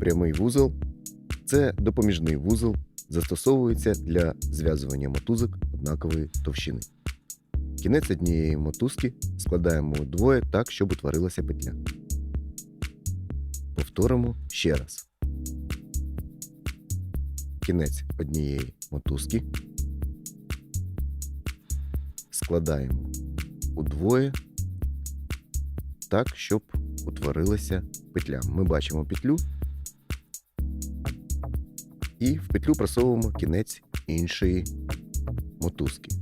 прямий вузол це допоміжний вузол, застосовується для зв'язування мотузок однакової товщини. Кінець однієї мотузки складаємо удвоє так, щоб утворилася петля. Повторимо ще раз. Кінець однієї мотузки складаємо удвоє так, щоб утворилася петля. Ми бачимо петлю і в петлю просовуємо кінець іншої мотузки.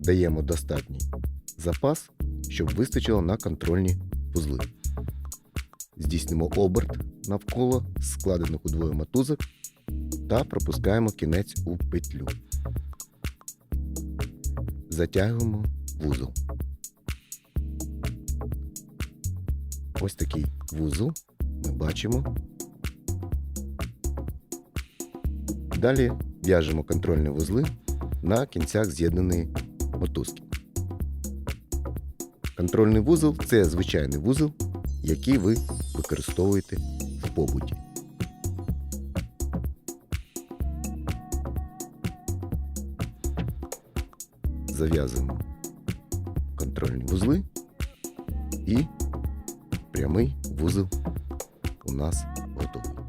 Даємо достатній запас, щоб вистачило на контрольні вузли. Здійснимо оберт навколо складених удвоє мотузок та пропускаємо кінець у петлю. Затягуємо вузол. Ось такий вузол бачимо. Далі в'яжемо контрольні вузли на кінцях з'єднаної мотузки. Контрольний вузол це звичайний вузол, який ви використовуєте в побуті. Зав'язуємо контрольні вузли і прямий вузол у нас готовий.